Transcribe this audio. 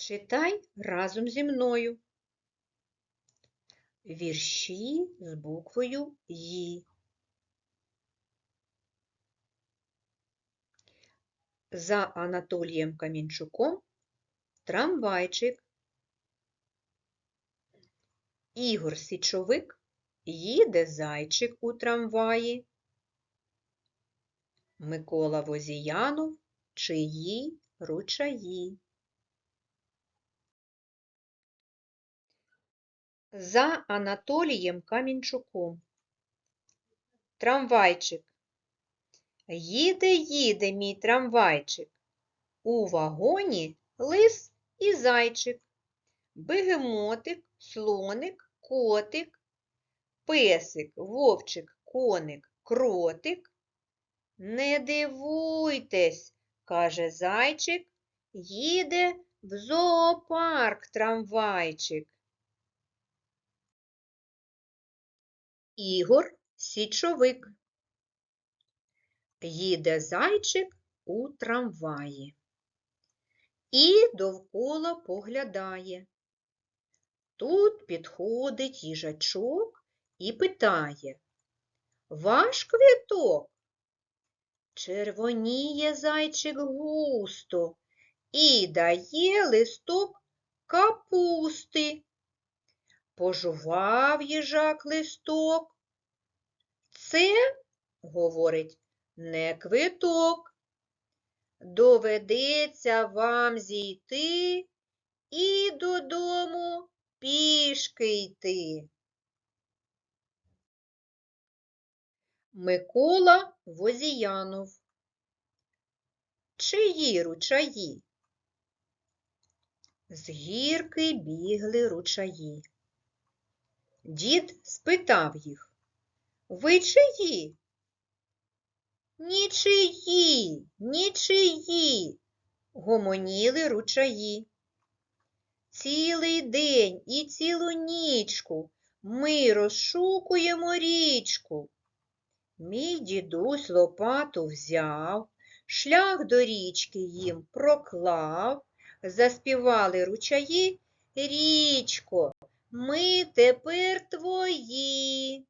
Читай разом зі мною. Вірші з буквою «Ї». За Анатолієм Камінчуком трамвайчик. Ігор Січовик їде зайчик у трамваї. Микола Возіянов чиї ручаї. За Анатолієм Камінчуком. Трамвайчик. Їде, їде мій трамвайчик. У вагоні лис і зайчик. Бегемотик, слоник, котик, песик, вовчик, коник, кротик. Не дивуйтесь, каже зайчик, їде в зоопарк трамвайчик. Ігор Січовик. Їде зайчик у трамваї і довкола поглядає. Тут підходить їжачок і питає Ваш квіток? Червоніє зайчик густо і дає листок капусти. Пожував їжак листок. Це, говорить, не квиток. Доведеться вам зійти і додому пішки йти. Микола Возіянов. Чиї ручаї? З гірки бігли ручаї. Дід спитав їх. Ви чиї? Нічиї, нічиї, гомоніли ручаї. Цілий день і цілу нічку ми розшукуємо річку. Мій дідусь лопату взяв, шлях до річки їм проклав, заспівали ручаї. Річко, ми тепер твої.